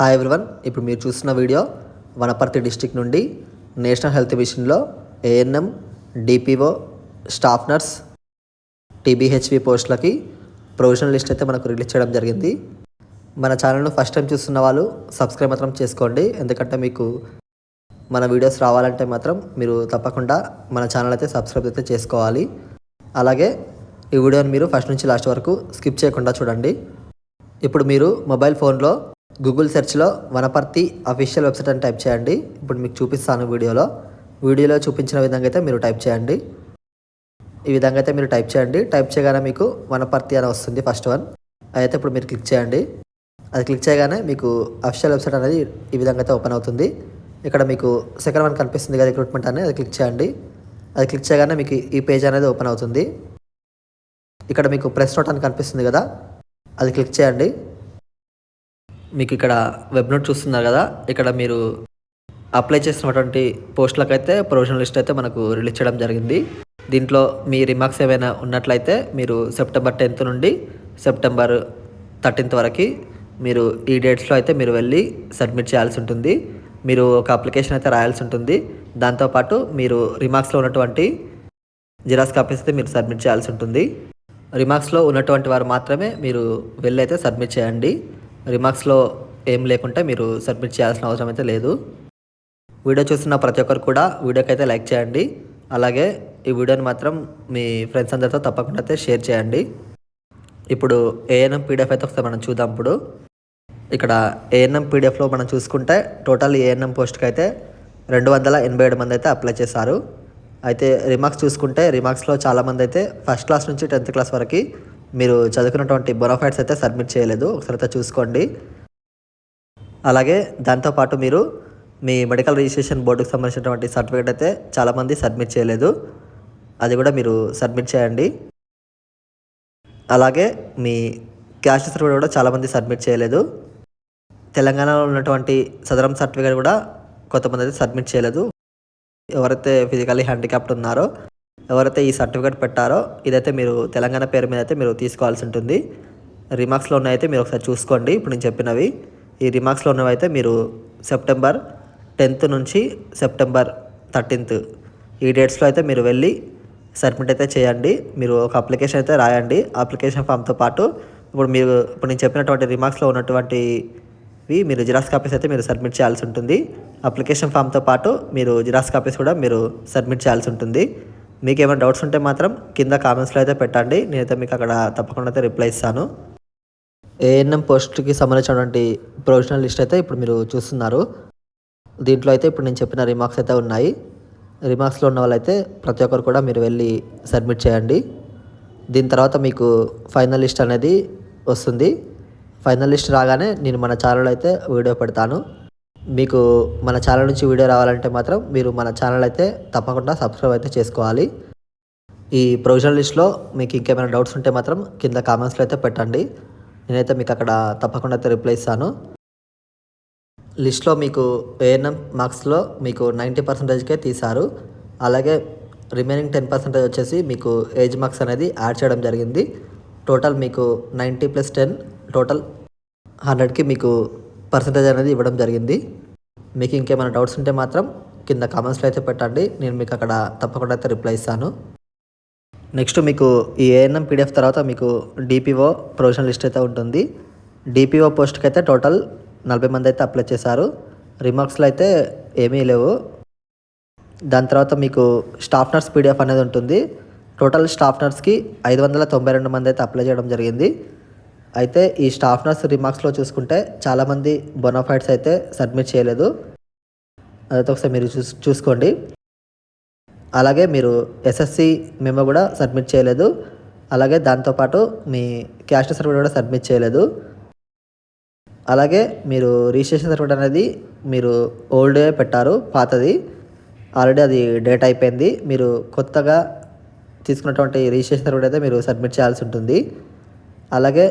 Hi everyone ఇప్పుడు మీరు చూస్తున్న వీడియో వనపర్తి డిస్టిక్ నుండి నేషనల్ హెల్త్ మిషన్లో ANM DPO staff nurse TBHV పోస్టులకి ప్రొవిజనల్ లిస్ట్ అయితే మనకు రిలీజ్ చేయడం జరిగింది. మన ఛానల్ను ఫస్ట్ టైం చూస్తున్న వాళ్ళు సబ్స్క్రైబ్ మాత్రం చేసుకోండి. ఎందుకంటే మీకు మన వీడియోస్ రావాలంటే మాత్రం మీరు తప్పకుండా మన ఛానల్ అయితే సబ్స్క్రైబ్ అయితే చేసుకోవాలి. అలాగే ఈ వీడియోని మీరు ఫస్ట్ నుంచి లాస్ట్ వరకు స్కిప్ చేయకుండా చూడండి. ఇప్పుడు మీరు మొబైల్ ఫోన్లో గూగుల్ సెర్చ్లో వనపర్తి అఫీషియల్ వెబ్సైట్ అని టైప్ చేయండి. ఇప్పుడు మీకు చూపిస్తాను వీడియోలో. వీడియోలో చూపించిన విధంగా అయితే మీరు టైప్ చేయండి. ఈ విధంగా అయితే మీరు టైప్ చేయండి. టైప్ చేయగానే మీకు వనపర్తి అని వస్తుంది ఫస్ట్ వన్. అయితే ఇప్పుడు మీరు క్లిక్ చేయండి. అది క్లిక్ చేయగానే మీకు అఫీషియల్ వెబ్సైట్ అనేది ఈ విధంగా అయితే ఓపెన్ అవుతుంది. ఇక్కడ మీకు సెకండ్ వన్ కనిపిస్తుంది కదా రిక్రూట్మెంట్ అనేది అది క్లిక్ చేయండి. అది క్లిక్ చేయగానే మీకు ఈ పేజ్ అనేది ఓపెన్ అవుతుంది. ఇక్కడ మీకు ప్రెస్ నోట్ అని కనిపిస్తుంది కదా అది క్లిక్ చేయండి. మీకు ఇక్కడ వెబ్ నోట్ చూస్తున్నారు కదా ఇక్కడ మీరు అప్లై చేసినటువంటి పోస్టులకైతే ప్రొవిజనల్ లిస్ట్ అయితే మనకు రిలీజ్ చేయడం జరిగింది. దీంట్లో మీ రిమార్క్స్ ఏమైనా ఉన్నట్లయితే మీరు సెప్టెంబర్ టెన్త్ నుండి సెప్టెంబర్ థర్టీన్త్ వరకు మీరు ఈ డేట్స్లో అయితే మీరు వెళ్ళి సబ్మిట్ చేయాల్సి ఉంటుంది. మీరు ఒక అప్లికేషన్ అయితే రాయాల్సి ఉంటుంది. దాంతోపాటు మీరు రిమార్క్స్లో ఉన్నటువంటి జిరాక్స్ కాపీస్ అయితే మీరు సబ్మిట్ చేయాల్సి ఉంటుంది. రిమార్క్స్లో ఉన్నటువంటి వారు మాత్రమే మీరు వెళ్ళి అయితే సబ్మిట్ చేయండి. రిమార్క్స్లో ఏం లేకుంటే మీరు సబ్మిట్ చేయాల్సిన అవసరం అయితే లేదు. వీడియో చూస్తున్న ప్రతి ఒక్కరు కూడా వీడియోకి అయితే లైక్ చేయండి. అలాగే ఈ వీడియోని మాత్రం మీ ఫ్రెండ్స్ అందరితో తప్పకుండా అయితే షేర్ చేయండి. ఇప్పుడు ఏఎన్ఎం పీడిఎఫ్ అయితే ఒకసారి మనం చూద్దాం ఇప్పుడు. ఇక్కడ ఏఎన్ఎం పీడిఎఫ్లో మనం చూసుకుంటే టోటల్ ఏఎన్ఎం పోస్ట్కి అయితే రెండు వందల ఎనభై ఏడు మంది అయితే అప్లై చేశారు. అయితే రిమార్క్స్ చూసుకుంటే రిమార్క్స్లో చాలామంది అయితే ఫస్ట్ క్లాస్ నుంచి టెన్త్ క్లాస్ వరకు మీరు చదువుకున్నటువంటి బొనోఫైడ్స్ అయితే సబ్మిట్ చేయలేదు. ఒకసారి అయితే చూసుకోండి. అలాగే దాంతోపాటు మీరు మీ మెడికల్ రిజిస్ట్రేషన్ బోర్డుకు సంబంధించినటువంటి సర్టిఫికేట్ అయితే చాలామంది సబ్మిట్ చేయలేదు. అది కూడా మీరు సబ్మిట్ చేయండి. అలాగే మీ క్యాస్ట్ సర్టిఫికేట్ కూడా చాలామంది సబ్మిట్ చేయలేదు. తెలంగాణలో ఉన్నటువంటి సదరం సర్టిఫికేట్ కూడా కొంతమంది అయితే సబ్మిట్ చేయలేదు. ఎవరైతే ఫిజికల్లీ హ్యాండిక్యాప్డ్ ఉన్నారో ఎవరైతే ఈ సర్టిఫికేట్ పెట్టారో ఇదైతే మీరు తెలంగాణ పేరు మీద అయితే మీరు తీసుకోవాల్సి ఉంటుంది. రిమార్క్స్లో ఉన్నవైతే మీరు ఒకసారి చూసుకోండి. ఇప్పుడు నేను చెప్పినవి. ఈ రిమార్క్స్లో ఉన్నవి అయితే మీరు సెప్టెంబర్ టెన్త్ నుంచి సెప్టెంబర్ థర్టీన్త్ ఈ డేట్స్లో అయితే మీరు వెళ్ళి సబ్మిట్ అయితే చేయండి. మీరు ఒక అప్లికేషన్ అయితే రాయండి. అప్లికేషన్ ఫామ్తో పాటు ఇప్పుడు మీరు ఇప్పుడు నేను చెప్పినటువంటి రిమార్క్స్లో ఉన్నటువంటివి మీరు జిరాక్స్ కాపీస్ అయితే మీరు సబ్మిట్ చేయాల్సి ఉంటుంది. అప్లికేషన్ ఫామ్తో పాటు మీరు జిరాక్స్ కాపీస్ కూడా మీరు సబ్మిట్ చేయాల్సి ఉంటుంది. మీకు ఏమైనా డౌట్స్ ఉంటే మాత్రం కింద కామెంట్స్లో అయితే పెట్టండి. నేనైతే మీకు అక్కడ తప్పకుండా అయితే రిప్లై ఇస్తాను. ఏఎన్ఎం పోస్ట్కి సంబంధించినటువంటి ప్రొవిజనల్ లిస్ట్ అయితే ఇప్పుడు మీరు చూస్తున్నారు. దీంట్లో అయితే ఇప్పుడు నేను చెప్పిన రిమార్క్స్ అయితే ఉన్నాయి. రిమార్క్స్లో ఉన్న వాళ్ళైతే ప్రతి ఒక్కరు కూడా మీరు వెళ్ళి సబ్మిట్ చేయండి. దీని తర్వాత మీకు ఫైనల్ లిస్ట్ అనేది వస్తుంది. ఫైనల్ లిస్ట్ రాగానే నేను మన ఛానల్ అయితే వీడియో పెడతాను. మీకు మన ఛానల్ నుంచి వీడియో రావాలంటే మాత్రం మీరు మన ఛానల్ అయితే తప్పకుండా సబ్స్క్రైబ్ అయితే చేసుకోవాలి. ఈ ప్రొవిజనల్ లిస్ట్లో మీకు ఇంకేమైనా డౌట్స్ ఉంటే మాత్రం కింద కామెంట్స్లో అయితే పెట్టండి. నేనైతే మీకు అక్కడ తప్పకుండా అయితే రిప్లై ఇస్తాను. లిస్ట్లో మీకు ఏఎన్ఎం మార్క్స్లో మీకు నైంటీ పర్సెంటేజ్కే తీశారు. అలాగే రిమైనింగ్ టెన్ పర్సెంటేజ్ వచ్చేసి మీకు ఏజ్ మార్క్స్ అనేది యాడ్ చేయడం జరిగింది. టోటల్ మీకు నైంటీ ప్లస్ టెన్ టోటల్ హండ్రెడ్కి మీకు పర్సంటేజ్ అనేది ఇవ్వడం జరిగింది. మీకు ఇంకేమైనా డౌట్స్ ఉంటే మాత్రం కింద కామెంట్స్లో అయితే పెట్టండి. నేను మీకు అక్కడ తప్పకుండా అయితే రిప్లై ఇస్తాను. నెక్స్ట్ మీకు ఈ ఏఎన్ఎం పీడిఎఫ్ తర్వాత మీకు డిపిఓ ప్రొవిజనల్ లిస్ట్ అయితే ఉంటుంది. డిపిఓ పోస్ట్కి అయితే టోటల్ నలభై మంది అయితే అప్లై చేశారు. రిమార్క్స్లో అయితే ఏమీ లేవు. దాని తర్వాత మీకు స్టాఫ్ నర్స్ పీడిఎఫ్ అనేది ఉంటుంది. టోటల్ స్టాఫ్ నర్స్కి ఐదు వందల తొంభై రెండు మంది అయితే అప్లై చేయడం జరిగింది. అయితే ఈ స్టాఫ్ నర్స్ రిమార్క్స్లో చూసుకుంటే చాలామంది బొనాఫైడ్స్ అయితే సబ్మిట్ చేయలేదు. అదైతే ఒకసారి మీరు చూస్ చూసుకోండి. అలాగే మీరు ఎస్ఎస్సి మేము కూడా సబ్మిట్ చేయలేదు. అలాగే దాంతోపాటు మీ క్యాస్ట్ సర్టిఫికేట్ కూడా సబ్మిట్ చేయలేదు. అలాగే మీరు రిజిస్ట్రేషన్ సర్టిఫికేట్ అనేది మీరు ఓల్డే పెట్టారు పాతది. ఆల్రెడీ అది డేట్ అయిపోయింది. మీరు కొత్తగా తీసుకున్నటువంటి రిజిస్ట్రేషన్ సర్టిఫికేట్ అయితే మీరు సబ్మిట్ చేయాల్సి ఉంటుంది. అలాగే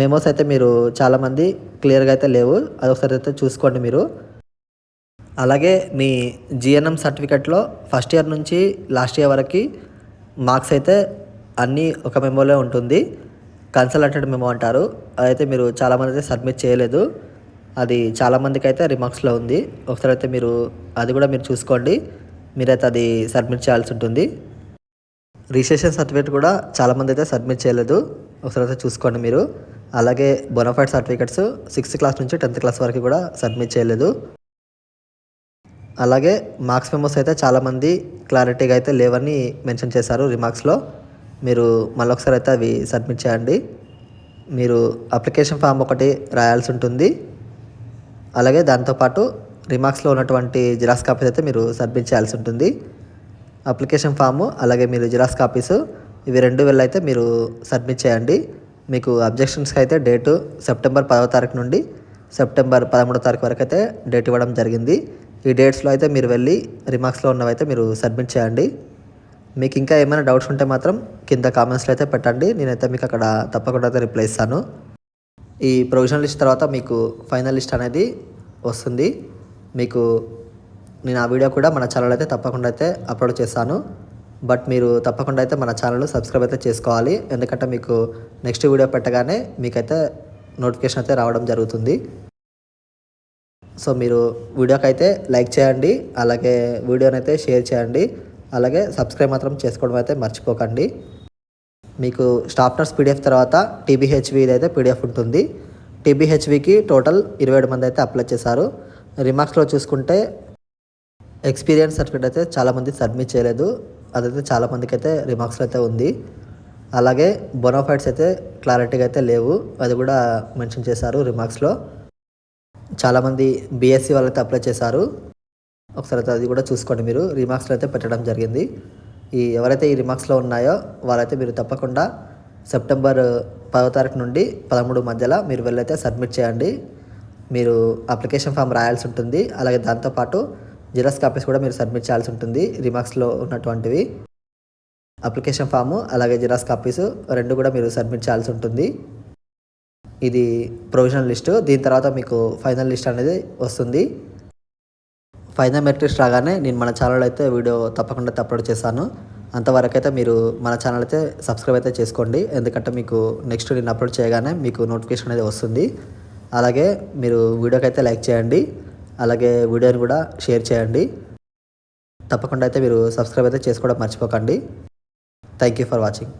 మెమోస్ అయితే మీరు చాలామంది క్లియర్గా అయితే లేవు. అది ఒకసారి అయితే చూసుకోండి మీరు. అలాగే మీ జిఎన్ఎం సర్టిఫికెట్లో ఫస్ట్ ఇయర్ నుంచి లాస్ట్ ఇయర్ వరకు మార్క్స్ అయితే అన్నీ ఒక మెమోలో ఉంటుంది. కన్సల్టెడ్ మెమో అంటారు. అదైతే మీరు చాలామంది అయితే సబ్మిట్ చేయలేదు. అది చాలామందికి అయితే రిమార్క్స్లో ఉంది. ఒకసారి అయితే మీరు అది కూడా మీరు చూసుకోండి. మీరైతే అది సబ్మిట్ చేయాల్సి ఉంటుంది. రిజిస్ట్రేషన్ సర్టిఫికేట్ కూడా చాలామంది అయితే సబ్మిట్ చేయలేదు. ఒకసారి అయితే చూసుకోండి మీరు. అలాగే బొనఫైడ్ సర్టిఫికెట్స్ సిక్స్త్ క్లాస్ నుంచి టెన్త్ క్లాస్ వరకు కూడా సబ్మిట్ చేయలేదు. అలాగే మార్క్స్ మెమోస్ అయితే చాలామంది క్లారిటీగా అయితే లేవని మెన్షన్ చేశారు రిమార్క్స్లో మీరు మళ్ళీ ఒకసారి అయితే అవి సబ్మిట్ చేయండి. మీరు అప్లికేషన్ ఫామ్ ఒకటి రాయాల్సి ఉంటుంది. అలాగే దాంతోపాటు రిమార్క్స్లో ఉన్నటువంటి జిరాక్స్ కాపీస్ అయితే మీరు సబ్మిట్ చేయాల్సి ఉంటుంది. అప్లికేషన్ ఫాము అలాగే మీరు జిరాక్స్ కాపీస్ ఇవి రెండు వెళ్ళైతే మీరు సబ్మిట్ చేయండి. మీకు అబ్జెక్షన్స్కి అయితే డేటు సెప్టెంబర్ పదవ తారీఖు నుండి సెప్టెంబర్ పదమూడో తారీఖు వరకు అయితే డేట్ ఇవ్వడం జరిగింది. ఈ డేట్స్లో అయితే మీరు వెళ్ళి రిమార్క్స్లో ఉన్నవైతే మీరు సబ్మిట్ చేయండి. మీకు ఇంకా ఏమైనా డౌట్స్ ఉంటే మాత్రం కింద కామెంట్స్లో అయితే పెట్టండి. నేనైతే మీకు అక్కడ తప్పకుండా అయితే రిప్లై ఇస్తాను. ఈ ప్రొవిజనల్ లిస్ట్ తర్వాత మీకు ఫైనల్ లిస్ట్ అనేది వస్తుంది. మీకు నేను ఆ వీడియో కూడా మన ఛానల్ అయితే తప్పకుండా అయితే అప్లోడ్ చేస్తాను. బట్ మీరు తప్పకుండా అయితే మన ఛానల్ సబ్స్క్రైబ్ అయితే చేసుకోవాలి. ఎందుకంటే మీకు నెక్స్ట్ వీడియో పెట్టగానే మీకైతే నోటిఫికేషన్ అయితే రావడం జరుగుతుంది. సో మీరు వీడియోకి అయితే లైక్ చేయండి. అలాగే వీడియోని అయితే షేర్ చేయండి. అలాగే సబ్స్క్రైబ్ మాత్రం చేసుకోవడం అయితే మర్చిపోకండి. మీకు స్టాఫ్నర్స్ పీడిఎఫ్ తర్వాత టీబీహెచ్వి అయితే పీడిఎఫ్ ఉంటుంది. టీబీహెచ్వికి టోటల్ ఇరవై ఏడు మంది అయితే అప్లై చేశారు. రిమార్క్స్లో చూసుకుంటే ఎక్స్పీరియన్స్ సర్టిఫికేట్ అయితే చాలామంది సబ్మిట్ చేయలేదు. అదైతే చాలామందికి అయితే రిమార్క్స్లో అయితే ఉంది. అలాగే బొనోఫైడ్స్ అయితే క్లారిటీగా అయితే లేవు. అది కూడా మెన్షన్ చేశారు రిమార్క్స్లో చాలామంది బీఎస్సీ వాళ్ళైతే అప్లై చేశారు. ఒకసారి అయితే అది కూడా చూసుకోండి మీరు. రిమార్క్స్లో అయితే పెట్టడం జరిగింది. ఈ ఎవరైతే ఈ రిమార్క్స్లో ఉన్నాయో వాళ్ళైతే మీరు తప్పకుండా సెప్టెంబర్ పదో తారీఖు నుండి పదమూడు మధ్యలో మీరు వెళ్ళైతే సబ్మిట్ చేయండి. మీరు అప్లికేషన్ ఫామ్ రాయాల్సి ఉంటుంది. అలాగే దాంతోపాటు జిరాక్స్ కాపీస్ కూడా మీరు సబ్మిట్ చేయాల్సి ఉంటుంది రిమార్క్స్లో ఉన్నటువంటివి. అప్లికేషన్ ఫాము అలాగే జిరాక్స్ కాపీస్ రెండు కూడా మీరు సబ్మిట్ చేయాల్సి ఉంటుంది. ఇది ప్రొవిజనల్ లిస్టు. దీని తర్వాత మీకు ఫైనల్ లిస్ట్ అనేది వస్తుంది. ఫైనల్ మెట్రిక్స్ రాగానే నేను మన ఛానల్ అయితే వీడియో తప్పకుండా అప్లోడ్ చేశాను అంతవరకు అయితే మీరు మన ఛానల్ అయితే సబ్స్క్రైబ్ అయితే చేసుకోండి. ఎందుకంటే మీకు నెక్స్ట్ నేను అప్లోడ్ చేయగానే మీకు నోటిఫికేషన్ అనేది వస్తుంది. అలాగే మీరు వీడియోకి అయితే లైక్ చేయండి. అలాగే వీడియోని కూడా షేర్ చేయండి. తప్పకుండా అయితే మీరు సబ్స్క్రైబ్ అయితే చేసుకోవడం మర్చిపోకండి. Thank you for watching